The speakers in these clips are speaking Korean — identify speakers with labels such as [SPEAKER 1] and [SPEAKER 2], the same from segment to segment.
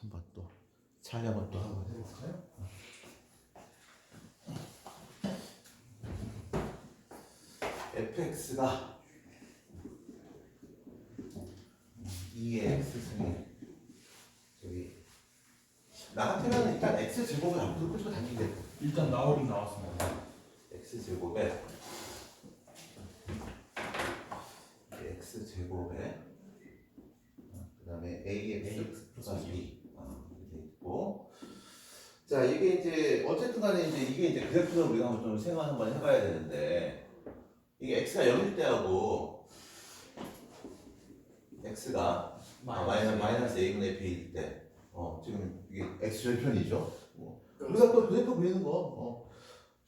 [SPEAKER 1] 한번 또 촬영을 또 한번 해볼까요? fx가 2의 x승이 저기 나 같으면 일단 x 제곱을 앞으로 끌고 다니게
[SPEAKER 2] 일단 나오긴 나왔습니다.
[SPEAKER 1] x 제곱에 x 제곱에 그다음에 ax 플러스 b 자 이게 이제 어쨌든 간에 이제 이게 이제 그래프를 우리가 한번 좀 생각 한번 해봐야 되는데 이게 x가 0일 때하고 x가 아, 마이너스 마이너스 a분의 b일 때 어, 지금 이게 x 절편이죠. 뭐. 우리가 또 그래프 그리는 거. 어.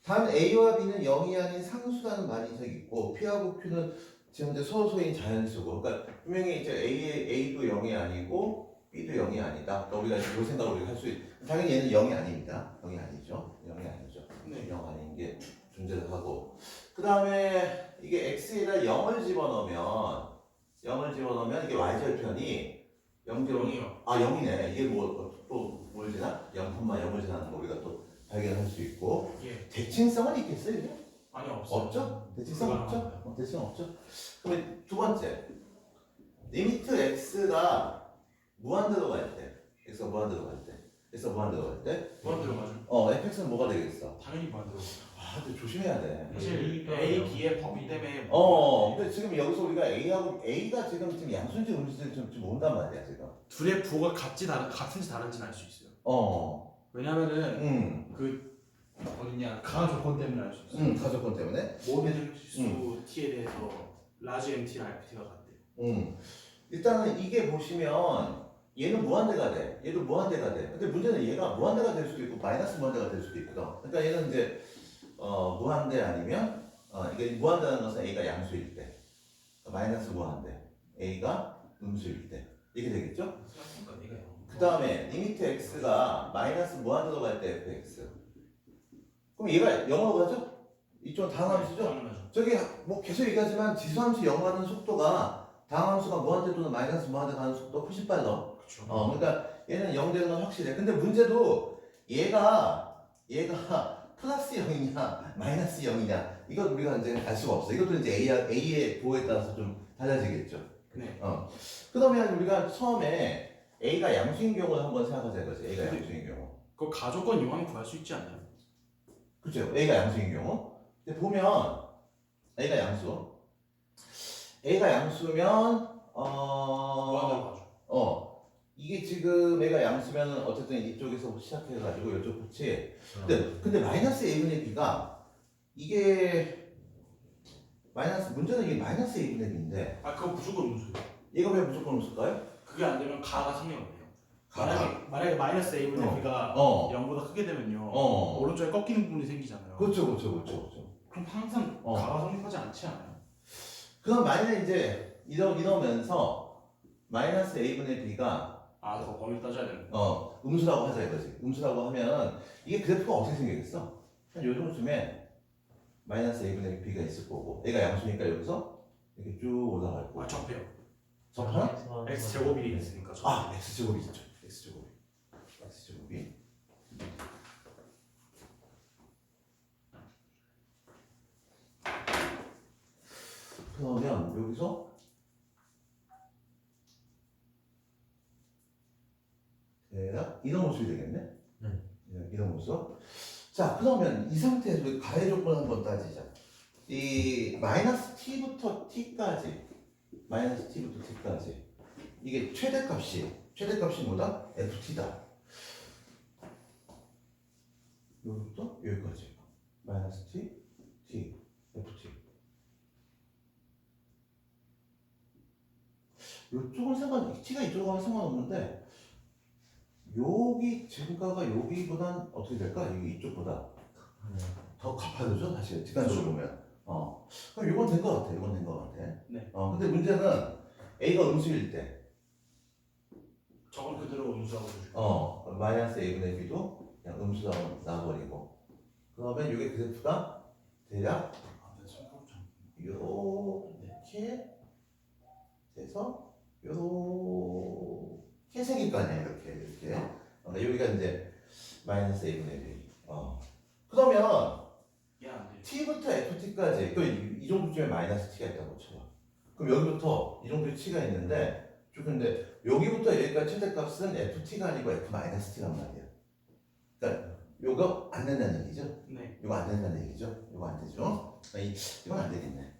[SPEAKER 1] 단 a와 b는 0이 아닌 상수라는 말이 있고 p하고 q는 지금 이제 소소인 자연수고. 그러니까 분명히 이제 a a도 0이 아니고 b도 0이 아니다. 그러니까 우리가 이 생각을 우리가 할 수 있. 당연히 얘는 0이 아닙니다. 0이 아니죠. 0이 아니죠.
[SPEAKER 2] 네.
[SPEAKER 1] 0 아닌 게 존재를 하고. 그 다음에 이게 x에다 0을 집어넣으면 0을 집어넣으면 이게 y절편이 0 0
[SPEAKER 2] 0이요.
[SPEAKER 1] 아 0이네. 이게 뭐또뭘 지나? 0,0을 지나는 거 우리가 또 발견할 수 있고
[SPEAKER 2] 예.
[SPEAKER 1] 대칭성은 있겠어요? 이게?
[SPEAKER 2] 아니 없어요.
[SPEAKER 1] 없죠? 대칭성 없죠? 어, 대칭성 없죠? 그러면 두 번째 리미트 x가 무한대로 갈 때, x가 무한대로 갈 때, x가 무한대로 갈 때,
[SPEAKER 2] 무한 들어가죠.
[SPEAKER 1] 어 fx는 뭐가 되겠어?
[SPEAKER 2] 당연히 무한 들어.
[SPEAKER 1] 아, 근데 조심해야 돼.
[SPEAKER 2] 사실
[SPEAKER 3] A,
[SPEAKER 2] A, B의 범위 때문에
[SPEAKER 1] 어, 근데 지금 여기서 우리가 a하고 a가 지금 지금 양수인지 음수인지 좀, 좀 모른단 말이야 지금.
[SPEAKER 2] 둘의 부호가 같지 다른 같은지 다른지는 알 수 있어요.
[SPEAKER 1] 어,
[SPEAKER 2] 왜냐면은
[SPEAKER 1] 음,
[SPEAKER 2] 그 어디냐 강한 조건 때문에 알 수 있어요.
[SPEAKER 1] 음, 가족권 때문에.
[SPEAKER 2] 모든 실수 T에 대해서 라지 MT랑 FT가 같대요.
[SPEAKER 1] 음. 일단은 이게 보시면 얘는 무한대가 돼. 얘도 무한대가 돼. 근데 문제는 얘가 무한대가 될 수도 있고 마이너스 무한대가 될 수도 있거든. 그러니까 얘는 이제 어, 무한대 아니면 어, 이게 무한대라는 것은 a가 양수일 때, 마이너스 무한대, a가 음수일 때 이게 되겠죠? 그 다음에 리미트 x가 마이너스 무한대로 갈 때 fx. 그럼 얘가 0으로 가죠? 이쪽은 다항함수죠?
[SPEAKER 2] 당연하죠.
[SPEAKER 1] 저기 뭐 계속 얘기하지만 지수함수 영하는 속도가 다항함수가 무한대 또는 마이너스 무한대 가는 속도 훨씬 빨라.
[SPEAKER 2] 그렇죠.
[SPEAKER 1] 어, 그러니까 얘는 0 되는 건 확실해. 근데 문제도 얘가 얘가 플러스 0이냐 마이너스 0이냐 이거 우리가 이제 알 수가 없어. 이것도 이제 A, A의 보호에 따라서 좀 달라지겠죠.
[SPEAKER 2] 네.
[SPEAKER 1] 어. 그러면 우리가 처음에 A가 양수인 경우를 한번 생각하자 이거지. A가 양수인 경우.
[SPEAKER 2] 그 가족권 이용하면 구할 수 있지 않나요?
[SPEAKER 1] 그죠? A가 양수인 경우. 근데 보면 A가 양수. A가 양수면 어.
[SPEAKER 2] 무한대로 가죠.
[SPEAKER 1] 어 이게 지금 애가 양수면 어쨌든 이쪽에서 시작해가지고 이쪽 붙이 근데 근데 마이너스 a분의 b가 이게 마이너스 문제는 이게 마이너스 a분의 b인데
[SPEAKER 2] 아 그거 무조건 음수예요.
[SPEAKER 1] 얘가 왜 무조건 없을까요?
[SPEAKER 2] 그게 안 되면 가가 성립돼요.
[SPEAKER 1] 가가?
[SPEAKER 2] 만약에 만약에 마이너스 A분의
[SPEAKER 1] 어.
[SPEAKER 2] B가
[SPEAKER 1] 어
[SPEAKER 2] 0보다 크게 되면요.
[SPEAKER 1] 어.
[SPEAKER 2] 오른쪽에 꺾이는 부분이 생기잖아요.
[SPEAKER 1] 그렇죠 그렇죠 그렇죠 그렇죠
[SPEAKER 2] 그럼 항상
[SPEAKER 1] 어.
[SPEAKER 2] 가가 성립하지 않지 않아요?
[SPEAKER 1] 그럼 만약에 이제 이러 이러면서 마이너스 a분의 b가
[SPEAKER 2] 아, 더 범위 따져야 되는.
[SPEAKER 1] 어 음수라고 하자 이거지 음수라고 하면 이게 그래프가 어떻게 생기겠어? 한 요 정도쯤에 마이너스 a분의 b가 있을 거고 얘가 양수니까 여기서 이렇게 쭉 올라갈 거고
[SPEAKER 2] 아, 접해요.
[SPEAKER 1] 접하나?
[SPEAKER 2] X 제곱이 있으니까. 접.
[SPEAKER 1] 아 x 제곱이 있죠 x 제곱이 x 제곱이 그러면 여기서 대략 이런 모습이 되겠네
[SPEAKER 3] 네.
[SPEAKER 1] 네, 이런 모습 자 그러면 이 상태에서 가해 조건 한번 따지자 이 마이너스 t부터 t까지 마이너스 t부터 t까지 이게 최대값이 최대값이 뭐다? ft다. 여기부터 여기까지 마이너스 t, t, ft. 이쪽은 상관, t가 이쪽으로 가면 상관없는데 여기 증가가 여기보단 어떻게 될까? 여기 이쪽보다 더 가파르죠, 사실 직관적으로 보면. 어, 그럼 이건 된 것 같아. 이건 된 것 같아.
[SPEAKER 2] 네.
[SPEAKER 1] 어, 근데 문제는 a가 음수일 때.
[SPEAKER 2] 저건 그대로 음수하고 주죠.
[SPEAKER 1] 어, 마이너스 a분의 b도 그냥 음수라고 나와버리고 그러면 이게 그래프가 대략
[SPEAKER 2] 아, 네.
[SPEAKER 1] 이렇게 돼서 요렇게 흰색일 거 아니야 이렇게 이렇게. 어, 여기가 이제 마이너스 a분의 b. 어. 그러면
[SPEAKER 2] 돼요.
[SPEAKER 1] t부터 ft까지 그이 정도쯤에 마이너스 t가 있다고 쳐봐. 그럼 여기부터 이 정도의 t가 있는데 좀 근데 여기부터 여기까지 최대값은 ft가 아니고 f 마이너스 t란 말이야. 그러니까 요거 안 된다는 얘기죠.
[SPEAKER 2] 네.
[SPEAKER 1] 이거 안 된다는 얘기죠. 이거 안 되죠. 아, 이, 이건 안 되겠네.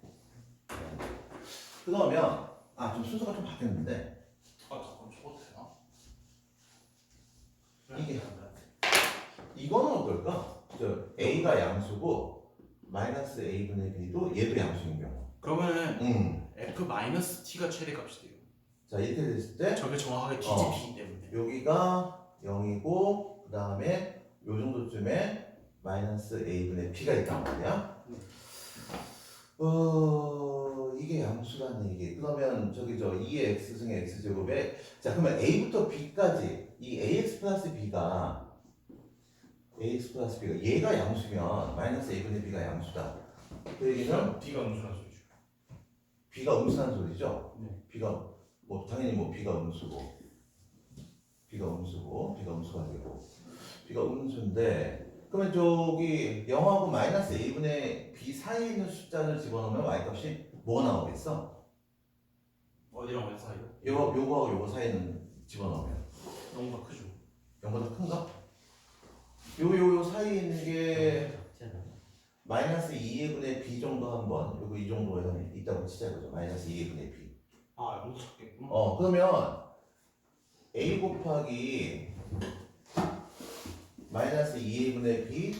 [SPEAKER 1] 그러면 아 좀 순서가 좀 바뀌었는데
[SPEAKER 2] 아 잠깐 저거 되나?
[SPEAKER 1] 이게-
[SPEAKER 2] 안 돼.
[SPEAKER 1] 이거는 어떨까? 저 a가 양수고 마이너스 a분의 b도 얘도 양수인 경우.
[SPEAKER 2] 그러면은
[SPEAKER 1] 음.
[SPEAKER 2] f 마이너스 t가 최대값이 돼요.
[SPEAKER 1] 자 이렇게 됐을 때
[SPEAKER 2] 저게 정확하게
[SPEAKER 1] 어.
[SPEAKER 2] 뒤집히기 때문에.
[SPEAKER 1] 여기가 0이고 그 다음에 요 정도쯤에 마이너스 a분의 b가 있단 말이야. 어 이게 양수라는 얘기. 그러면 저기 저 2의 x 승의 x 제곱에 자 그러면 a부터 b까지 이 ax 플러스 b가 ax 플러스 b가 얘가 양수면 마이너스 a분의 b가 양수다. 그 얘기는
[SPEAKER 2] b가 음수란 소리죠.
[SPEAKER 1] b가 음수란 소리죠.
[SPEAKER 2] 네.
[SPEAKER 1] b가 뭐 당연히 뭐 b가 음수고 b가 음수고 b가 음수가 되고 b가 음수인데 그러면 저기 0하고 마이너스 a분의 b 사이에 있는 숫자를 집어넣으면 y 값이 뭐가 나오겠어?
[SPEAKER 2] 어디랑 어디 사이 요?
[SPEAKER 1] 요거 요거하고 요거 사이는 집어넣으면
[SPEAKER 2] 0보다 크죠.
[SPEAKER 1] 0보다 큰가? 요 요 요 사이에 있는 게 마이너스 2분의 b 정도 한번 요거 이 정도에 있다고 치자 그죠? 마이너스 2분의 b
[SPEAKER 2] 아 0도 작겠구나.
[SPEAKER 1] 어 그러면 a 곱하기 마이너스 2분의 b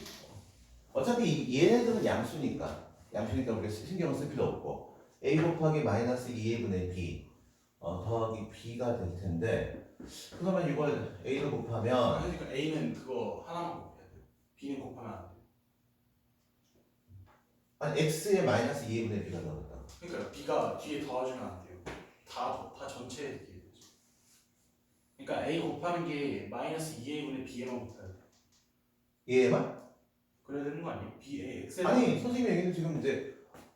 [SPEAKER 1] 어차피 얘네들은 양수니까 양수니까 우리가 신경을 쓸 필요 없고 a 곱하기 마이너스 2분의 b 어, 더하기 b가 될 텐데 그러면 이걸 a를 곱하면
[SPEAKER 2] 그러니까 a는 그거 하나만 곱해야 돼요. b는 곱하면 안 돼요.
[SPEAKER 1] 아니 x에 마이너스 2분의 b가 들어갔다
[SPEAKER 2] 그러니까 b가 뒤에 더해주면 안 돼요. 다, 더- 다 전체에 뒤에 되죠. 그러니까 a 곱하는 게 마이너스 2a분의 b에만 곱해야 돼요.
[SPEAKER 1] 얘만?
[SPEAKER 2] 그래야 되는 거 아니에요? b, a, x에
[SPEAKER 1] 아니 선생님 얘기는 지금 이제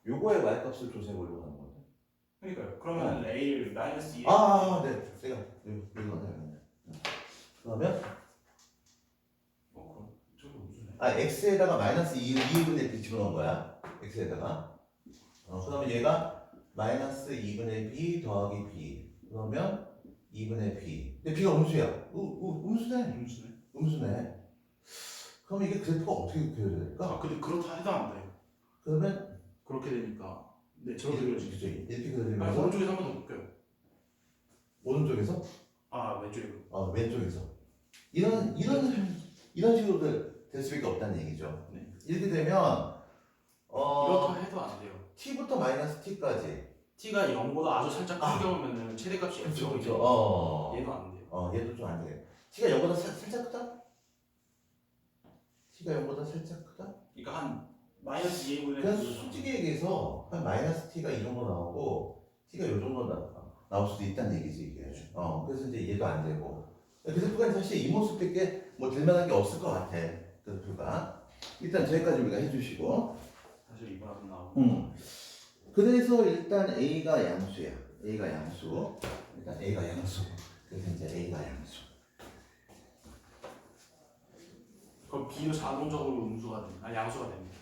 [SPEAKER 1] 요거의 y 값을 조사해 보려고 하는 건데
[SPEAKER 2] 그러니까요. 그러면 a를 마이너스 2
[SPEAKER 1] 아, 네. 제가 여기 여기 왔네요. 그러면
[SPEAKER 2] 어, 그럼 저게 무슨
[SPEAKER 1] 아 x에다가 마이너스 2, 2분의 b 집어넣은 거야. x에다가. 어, 그러면 얘가 마이너스 2분의 b 더하기 b. 그러면 2분의 b. 근데 b가 음수야. 우, 우, 음수네.
[SPEAKER 2] 무슨네?
[SPEAKER 1] 음수네. 그럼 이게 그래프가 어떻게 그려야 될까?
[SPEAKER 2] 아 근데 그렇다 해도 안 돼요.
[SPEAKER 1] 그러면
[SPEAKER 2] 그렇게 되니까. 네 저렇게
[SPEAKER 1] 이렇게
[SPEAKER 2] 그려지죠.
[SPEAKER 1] 이렇게
[SPEAKER 2] 아니
[SPEAKER 1] 그려지면서
[SPEAKER 2] 오른쪽에서 한 번 더 볼게요.
[SPEAKER 1] 오른쪽에서
[SPEAKER 2] 아 왼쪽에.
[SPEAKER 1] 어, 왼쪽에서 이런 이런 이런 식으로 될- 될 수밖에 없다는 얘기죠.
[SPEAKER 2] 네.
[SPEAKER 1] 이렇게 되면 어
[SPEAKER 2] 이렇다 해도 안 돼요.
[SPEAKER 1] t부터 마이너스 t까지
[SPEAKER 2] t가 0보다 아주 살짝
[SPEAKER 1] 아.
[SPEAKER 2] 크게 오면은 최대값이
[SPEAKER 1] 그렇죠,
[SPEAKER 2] 0이죠.
[SPEAKER 1] 그렇죠. 어,
[SPEAKER 2] 얘도 안 돼요.
[SPEAKER 1] 어, 얘도 좀 안 돼. t가 0보다 살, 살짝 크다? t가 0보다 살짝 크다?
[SPEAKER 2] 그러니까 한 마이너스 2a분의
[SPEAKER 1] 그냥 솔직히 얘기해서 한 마이너스 t가 이 정도 나오고 t가 이 정도 나, 나올 수도 있다는 얘기지 이게. 어, 그래서 이제 얘도 안 되고. 그래프가 사실 이 모습밖에 뭐 들만한 게 없을 것 같아. 그래프가. 일단 저기까지 우리가 해주시고.
[SPEAKER 2] 사실 이거랑 나오고.
[SPEAKER 1] 음. 그래서 일단 A가 양수야. A가 양수. 일단 A가 양수. 그래서 이제 A가 양수.
[SPEAKER 2] 그럼 b도 자동적으로 음수가 됩니다. 아 양수가 됩니다.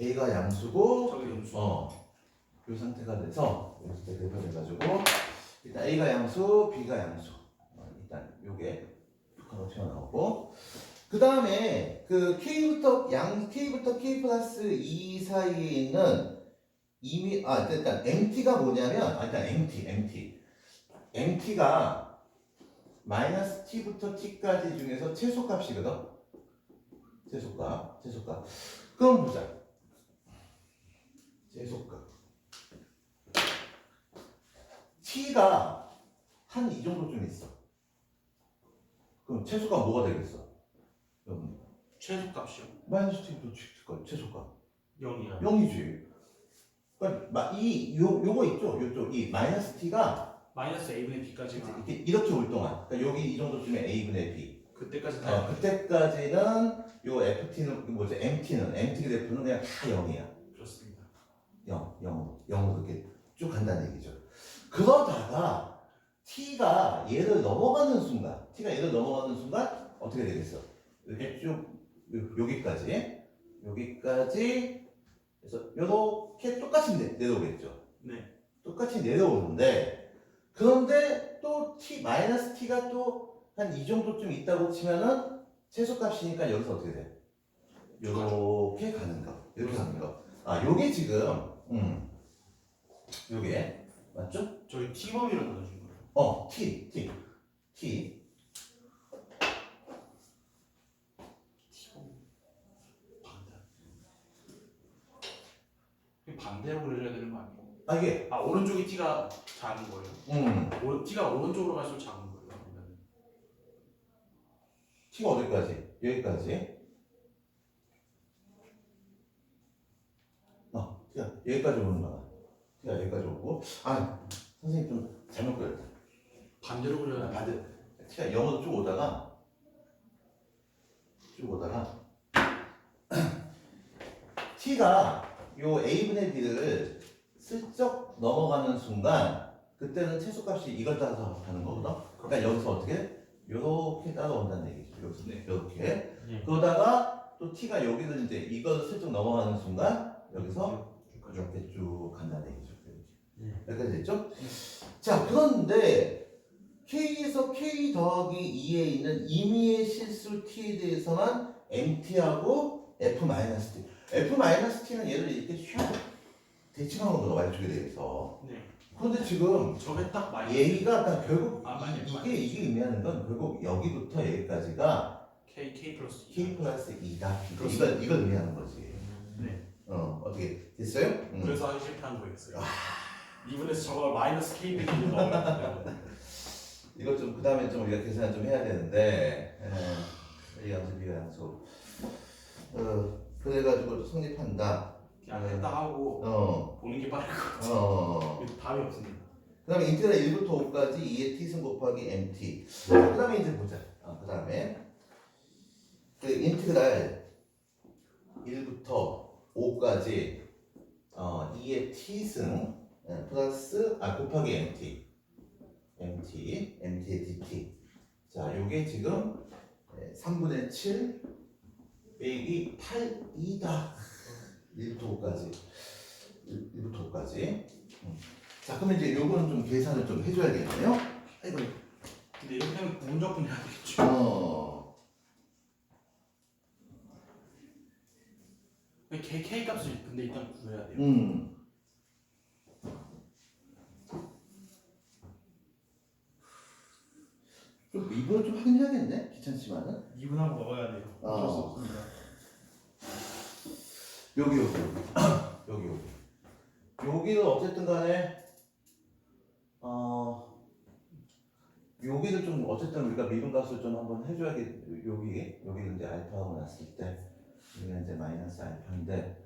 [SPEAKER 1] A가 양수고,
[SPEAKER 2] 저게 음수.
[SPEAKER 1] 어, 이 상태가 돼서 이렇게 대표돼가지고 일단 A가 양수, B가 양수. 어, 일단 요게 북한으로 튀어나오고. 그 다음에 그 K부터 양 K부터 K 플러스 2 사이에 있는 이미 아 일단 MT가 뭐냐면 아, 일단 MT MT MT가 마이너스 T부터 T까지 중에서 최소값이거든. 최소값, 최소값. 그럼 보자. 최소값. T가 한 이 정도쯤 있어. 그럼 최소값 뭐가 되겠어? 그럼
[SPEAKER 2] 최소값이요.
[SPEAKER 1] 마이너스 T부터 T까지 최소값.
[SPEAKER 2] 0이야.
[SPEAKER 1] 0이지. 그러니까 마- 이 요, 요거 있죠? 요쪽 이 마이너스 T가
[SPEAKER 2] 마이너스 a분의 b까지만
[SPEAKER 1] 이렇게, 이렇게 올 동안 그러니까 여기 이 정도쯤에 A분의 B
[SPEAKER 2] 그때까지 다
[SPEAKER 1] 어, 그때까지는 요 FT는 뭐지 MT는 MT 그래프는 그냥 다 0이야
[SPEAKER 2] 그렇습니다.
[SPEAKER 1] 0 0 0으로 이렇게 쭉 간다는 얘기죠 그러다가 t가 얘를 넘어가는 순간, t가 얘를 넘어가는 순간 어떻게 되겠어? 이렇게 쭉 요- 여기까지, 여기까지 그래서 이렇게 똑같이 내, 내려오겠죠.
[SPEAKER 2] 네.
[SPEAKER 1] 똑같이 내려오는데 그런데 또 t 마이너스 t가 또 한 이 정도쯤 있다고 치면은 최소값이니까 여기서 어떻게 돼? 요렇게 가는 거, 이렇게 가는 거. 아, 요게 지금, 음, 요게 맞죠?
[SPEAKER 2] 저희 T범위로 나눠준 거예요.
[SPEAKER 1] 어, t, t, t.
[SPEAKER 2] T범위. 반대. 이게 반대로 그려줘야 되는 거 아니에요?
[SPEAKER 1] 아 이게,
[SPEAKER 2] 아 오른쪽이 T가 작은 거예요?
[SPEAKER 1] 음,
[SPEAKER 2] 오, T가 오른쪽으로 갈수록 작은 거예요? 그러면
[SPEAKER 1] t가 어디까지? 여기까지. 어, t가 여기까지 오는 거야. t가 여기까지 오고, 아, 선생님 좀 잘못 그렸다.
[SPEAKER 2] 반대로 그려야
[SPEAKER 1] 아,
[SPEAKER 2] 돼.
[SPEAKER 1] 반대. t가 영어로 쭉 오다가 쭉 오다가 t가 요 a분의 b를 슬쩍 넘어가는 순간 그때는 최소값이 이걸 따라서 가는 거거든. 그러니까 여기서 어떻게 요렇게 따라온다는 얘기죠. 여기서
[SPEAKER 2] 네.
[SPEAKER 1] 이렇게
[SPEAKER 2] 네.
[SPEAKER 1] 그러다가 또 t가 여기를 이제 이걸 슬쩍 넘어가는 순간 여기서. 이렇게 쭉 간다는 얘기죠.
[SPEAKER 2] 네.
[SPEAKER 1] 여기까지 됐죠? 자, 그런데 K에서 K 더하기 2에 있는 임의의 실수 T에 대해서만 MT하고 F-T. F-T는 얘를 이렇게 슉 대칭한 거거든, Y축에 대해서.
[SPEAKER 2] 네.
[SPEAKER 1] 그런데 지금
[SPEAKER 2] 저게 딱 많이.
[SPEAKER 1] 얘가 딱 결국
[SPEAKER 2] 아, 많이,
[SPEAKER 1] 이,
[SPEAKER 2] 많이.
[SPEAKER 1] 게 이게 의미하는 건 결국 여기부터 여기까지가
[SPEAKER 2] K K 플러스
[SPEAKER 1] K 플러스 2다.
[SPEAKER 2] 그렇습니다.
[SPEAKER 1] 이걸, 이걸 의미하는 거지.
[SPEAKER 2] 네.
[SPEAKER 1] 어, 어떻게 됐어요? 음.
[SPEAKER 2] 그래서 하기 실패한 거였어요. 이분에서 저걸 마이너스 K 비로 넣으면
[SPEAKER 1] 이것 좀 그 다음에 좀 우리가 계산 좀 해야 되는데 에, 이 양수 비가 양수 어, 그래가지고 성립한다
[SPEAKER 2] 그냥 했다 하고
[SPEAKER 1] 어,
[SPEAKER 2] 보는 게 빠를 것
[SPEAKER 1] 어.
[SPEAKER 2] 같아요. 답이 없습니다.
[SPEAKER 1] 그 다음에 인테그랄 1부터 5까지 2의 t승 곱하기 mt 그 다음에 이제 보자 그 다음에 그 인테그랄 1부터 5까지 어, 2의 t승 예, 플러스 아 곱하기 mt. mt mt의 dt 자 요게 지금 예, 3분의 7 빼기 8이다. 1부터 5까지. 1, 부터 5까지. 자 그러면 이제 요거는 좀 계산을 좀 해줘야겠네요. 아이고
[SPEAKER 2] 근데 이렇게 하면 해야 되겠죠.
[SPEAKER 1] 어
[SPEAKER 2] 근데 K K 값을 근데 일단 구해야 돼요.
[SPEAKER 1] 음. 좀 이번에 좀 하긴 해야겠네 귀찮지만은
[SPEAKER 2] 2분 하고 넣어야 돼요. 어쩔 수
[SPEAKER 1] 어.
[SPEAKER 2] 없습니다.
[SPEAKER 1] 여기 여기 여기 여기 여기는 어쨌든 간에 어 여기를 좀 어쨌든 우리가 미분 값을 좀 한번 해줘야겠 여기 여기 이제 알파하고 났을 때 여기가 이제 마이너스 알파인데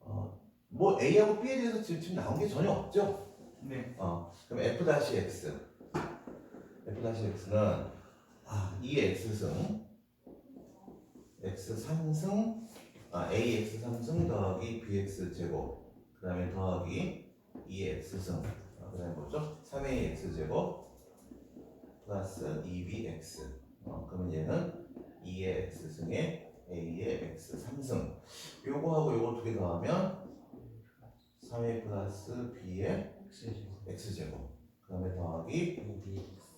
[SPEAKER 1] 어 뭐 A하고 B에 대해서 지금, 지금 나온 게 전혀 없죠?
[SPEAKER 2] 네.
[SPEAKER 1] 어, 그럼 f 다시 x f 다시 x는 아, 2x승 x 3승 아, ax 3승 더하기 bx 제곱 그 다음에 더하기 2x승 아, 그 다음에 뭐죠? 3ax 제곱 플러스 2bx 어, 그러면 얘는 2의 x승에 a의 x 3승. 요거하고 요거 두 개 더하면 3a 플러스 b의 x제곱. 그 다음에 더하기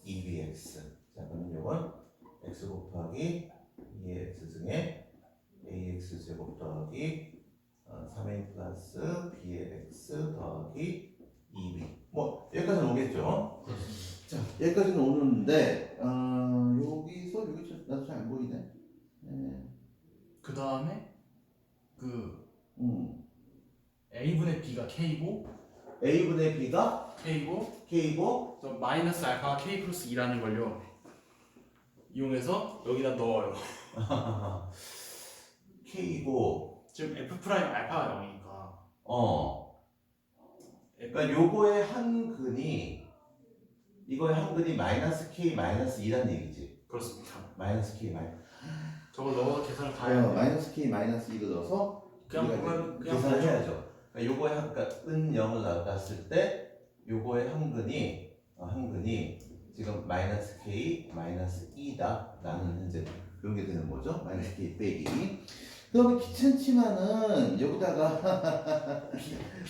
[SPEAKER 1] 2bx 자 그러면 이건 x 곱하기 2의 x승에 ax 제곱 더하기 어, 3a 플러스 b의 x 더하기 2b 뭐 여기까지는 오겠죠? 자 여기까지는 오는데 어, 여기서 여기 좀 나도 잘 안 보이네 네.
[SPEAKER 2] 그 다음에 그
[SPEAKER 1] 음.
[SPEAKER 2] A분의 B가 K고
[SPEAKER 1] a분의 b가
[SPEAKER 2] K고
[SPEAKER 1] k고
[SPEAKER 2] 저 마이너스 알파가 K 플러스 2라는 걸요 이용해서 여기다 넣어요.
[SPEAKER 1] k고
[SPEAKER 2] 지금 F 프라임 알파가 0이니까
[SPEAKER 1] 어 그러니까 요거의 한 근이 이거의 한 근이 마이너스 k 마이너스 2란 얘기지.
[SPEAKER 2] 그렇습니다.
[SPEAKER 1] 마이너스 k 마이너스.
[SPEAKER 2] 저걸 넣어서 계산을 다 해야
[SPEAKER 1] 어,
[SPEAKER 2] 돼요.
[SPEAKER 1] 마이너스 k 마이너스 2를 넣어서
[SPEAKER 2] 그냥
[SPEAKER 1] 우리가 이제
[SPEAKER 2] 그냥
[SPEAKER 1] 계산을. 해야죠. 그러니까 요거의 한 그러니까 은 0을 나갔을 때 요거의 한근이 어, 한근이 지금 마이너스 k 마이너스 2다 라는 현재 그런 게 되는 거죠 마이너스 k 빼기 그러면 귀찮지만은 여기다가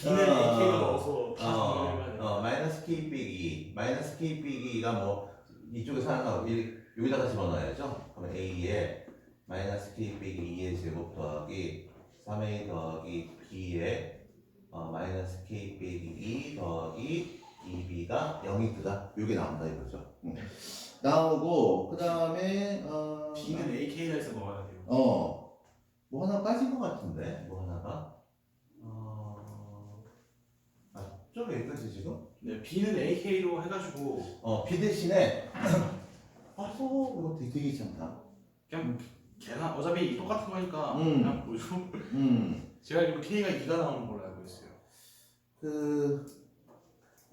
[SPEAKER 2] B는
[SPEAKER 1] 어,
[SPEAKER 2] AK를 넣어서 다
[SPEAKER 1] 어,
[SPEAKER 2] 정리해야 돼.
[SPEAKER 1] 어, 마이너스 k 빼기 마이너스 k 빼기가 뭐 이쪽에서 하나 이- 여기다가 집어넣어야죠 그러면 a에 마이너스 k 빼기 2의 제곱 더하기 3a 더하기 b에 어, 마이너스 k 빼기 2 더하기 2b가 0이 크다 이게 나온다 이거죠 음. 나오고 그 다음에 어,
[SPEAKER 2] B는 AK를 해서 넣어야 돼요.
[SPEAKER 1] 어, 뭐 하나 빠진 것 같은데, 뭐 하나가? 어, 아, 좀 여기까지 지금?
[SPEAKER 2] 네, B는 AK로 해가지고
[SPEAKER 1] 어, B 대신에, 아, 또, 이거 되게, 되게 괜찮다.
[SPEAKER 2] 그냥 계산 어차피 똑같은 거니까
[SPEAKER 1] 음.
[SPEAKER 2] 그냥 보죠.
[SPEAKER 1] 음,
[SPEAKER 2] 제가 알기로 K가 2가 나오는 걸로 알고 있어요.
[SPEAKER 1] 그,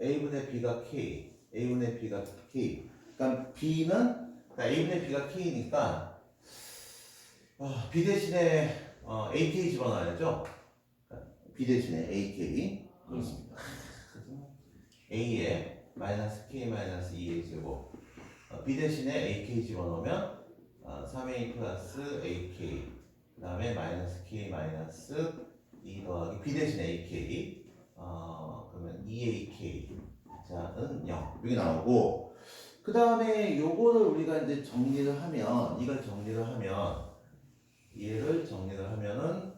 [SPEAKER 1] A분의 B가 K, A분의 B가 K. 그러니까 B는, 그러니까 A분의 B가 K니까, 아, B 대신에 어, AK 집어넣어야죠. 그러니까 B 대신에 AK. 그렇습니다. A에 마이너스 K 마이너스 2A 제곱 어, B 대신에 AK 집어넣으면 어, 3A 플러스 AK 그 다음에 마이너스 K 마이너스 2 더하기 B 대신에 AK 어, 그러면 2AK 자는 0 여기 나오고 그 다음에 요거를 우리가 이제 정리를 하면 이걸 정리를 하면 얘를 정리를 하면은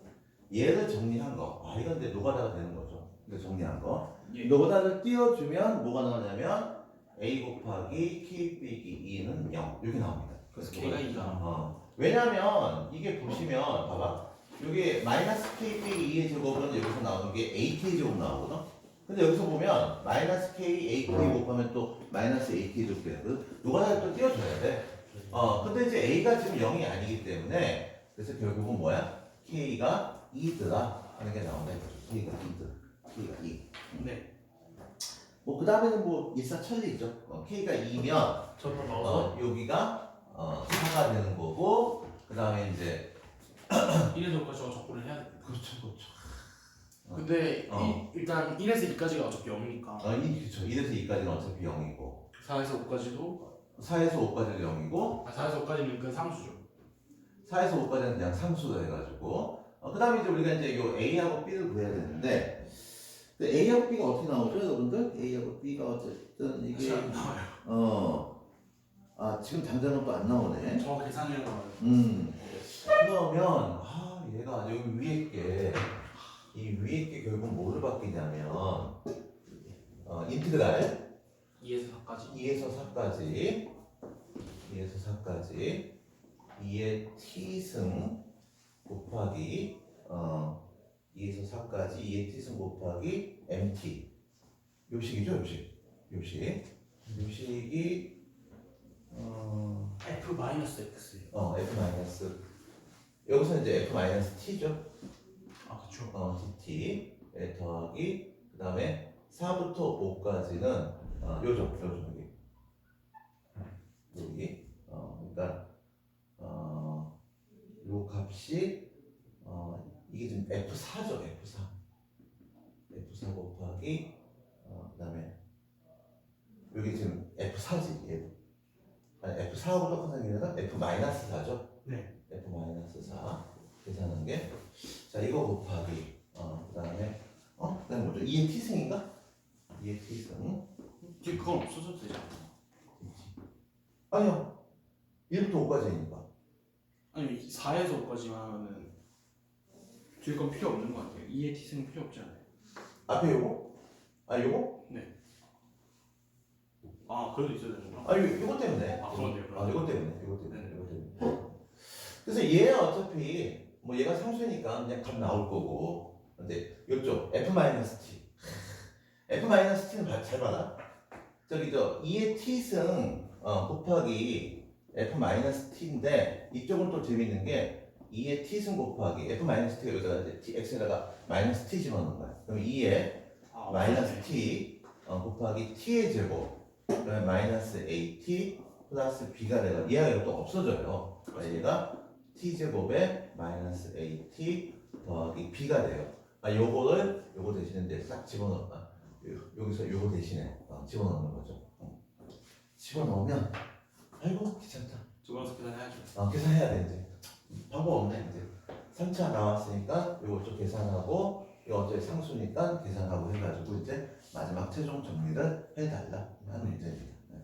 [SPEAKER 1] 얘를 정리한 거. 아 이건 이제 노가다가 되는 거죠. 이거 정리한 거.
[SPEAKER 2] 예.
[SPEAKER 1] 노가다를 띄워주면 뭐가 나오냐면 a 곱하기 k 빼기 2는 0 이렇게 나옵니다.
[SPEAKER 2] 그래서 K가 2가 나와.
[SPEAKER 1] 어. 왜냐면 이게 보시면 봐봐. 여기 마이너스 k 빼기 2의 제곱은 여기서 나오는 게 ak 제곱 나오거든. 근데 여기서 보면 마이너스 k ak 곱하면 또 마이너스 ak 제곱 되거든. 노가다를 또 띄워줘야 돼. 어, 근데 이제 A가 지금 0이 아니기 때문에 그래서 결국은 뭐야? K가 2더라 하는 게 나온다 이거죠. K가 2더. K가 2.
[SPEAKER 2] 네.
[SPEAKER 1] 뭐 그 다음에는 뭐 일사천리죠. 어, K가 2면
[SPEAKER 2] 저도 넣어서
[SPEAKER 1] 어, 여기가 어, 4가 되는 거고 그 다음에 이제
[SPEAKER 2] 1에서 5까지 적분을 해야 돼.
[SPEAKER 1] 그렇죠 그렇죠. 어.
[SPEAKER 2] 근데
[SPEAKER 1] 어.
[SPEAKER 2] 이, 일단 1에서 2까지가 어차피 0이니까
[SPEAKER 1] 어, 이, 그렇죠. 1에서 2까지는 어차피 0이고
[SPEAKER 2] 4에서 5까지도
[SPEAKER 1] 4에서 5까지는 0이고
[SPEAKER 2] 아, 4에서 5까지는 그 상수죠.
[SPEAKER 1] 4에서 5까지는 그냥 상수로 해가지고 어, 그 다음에 이제 우리가 이제 요 A하고 B를 구해야 되는데 그 A하고 B가 어떻게 나오죠 여러분들? A하고 B가 어쨌든 이게
[SPEAKER 2] 잘안 나와요.
[SPEAKER 1] 어. 아, 지금 당장은 또안 나오네.
[SPEAKER 2] 저 계산해 나와요.
[SPEAKER 1] 음. 그러면, 아, 얘가 여기 위에 게, 이 위에 게 결국 뭐를 바뀌냐면, 어, 인티그랄
[SPEAKER 2] 2에서 4까지.
[SPEAKER 1] 2에서 4까지, 2에서 4까지, 2의 t승 곱하기, 어, 2에서 4까지, 2의 t승 곱하기 mt. 요식이죠, 요식. 요식. 요식이, 어,
[SPEAKER 2] F 마이너스 X예요.
[SPEAKER 1] 어, F 마이너스 여기서 이제 F 마이너스 T죠.
[SPEAKER 2] 아, 그쵸.
[SPEAKER 1] 어, DT 에 더하기 그 다음에 4부터 5까지는 어, 요죠, 요죠 여기 여기 어, 그러니까 어, 요 값이 어, 이게 지금 F4죠, F4 F4 곱하기 어, 그 다음에 여기 지금 F4지 얘 아니 F4하고 똑같은 게 아니라 F 마이너스 4죠.
[SPEAKER 2] 네.
[SPEAKER 1] F 마이너스 4 계산한 게, 자 이거 곱하기, 어 그 다음에 어 그 다음 뭐죠? 2의 t승인가? 2의 t승.
[SPEAKER 2] 지금 그건 없어져도 되죠.
[SPEAKER 1] 아니요. 1부터 5까지니까.
[SPEAKER 2] 아니 4에서 5까지만 하면은 뒤에 건 필요 없는 것 같아요. 2의 t승 필요 없잖아요.
[SPEAKER 1] 앞에 요거? 아 요거?
[SPEAKER 2] 아 그래도 있어야 되는구나.
[SPEAKER 1] 아 요, 요거 때문에.
[SPEAKER 2] 아, 그렇네요,
[SPEAKER 1] 아. 요거 때문에. 요거 때문에.
[SPEAKER 2] 네.
[SPEAKER 1] 요거 때문에. 그래서 얘는 어차피 뭐 얘가 상수니까 그냥 값 나올 거고. 근데 요쪽 F 마이너스 T. F 마이너스 T는 봐- 잘 받아. 저기 저 2의 t승 어, 곱하기 F 마이너스 T인데 이쪽은 또 재밌는 게 2의 t승 곱하기 F 마이너스 T가 여기다가 이제 T, X에다가 마이너스 T 집어넣는 거야. 그럼 2의
[SPEAKER 2] 아,
[SPEAKER 1] 마이너스 T 어, 곱하기 T의 제곱 그다음에 마이너스 AT 플러스 B가 내가 얘가 또 없어져요. 그러니까 얘가 T 제곱에 마이너스 AT 더하기 B가 돼요. 아 요거를 요거 대신에 이제 싹 집어넣어. 요- 여기서 요거 대신에 어, 집어넣는 거죠. 어. 집어넣으면 아이고 귀찮다.
[SPEAKER 2] 두번서 계산해야죠.
[SPEAKER 1] 아, 계산해야 돼 이제. 방법 없네 이제. 3차 나왔으니까 이거 좀 계산하고 어차피 상수니까 계산하고 해가지고 이제 마지막 최종 정리를 해달라 하는 문제입니다. 네.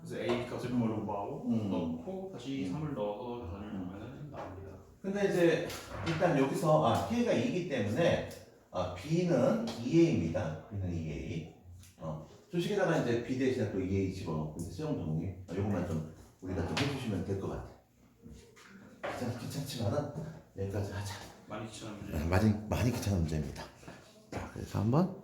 [SPEAKER 2] 그래서 A 값을 구하고
[SPEAKER 1] 음.
[SPEAKER 2] 넣고 다시 3을 넣어서 계산을 하면 나옵니다.
[SPEAKER 1] 근데 이제 일단 여기서 아 K가 2기 때문에 아, B는 2A입니다. B는 2A. 어, 주식에다가 이제 B 대신에 또 2A 집어넣고 이제 수용 정리. 어, 요것만 좀 우리가 좀 해주시면 될 것 같아. 귀찮, 귀찮지만은 여기까지 하자.
[SPEAKER 2] 많이 추천합니다.
[SPEAKER 1] 네, 많이 많이 귀찮은 문제입니다. 자, 그래서 한번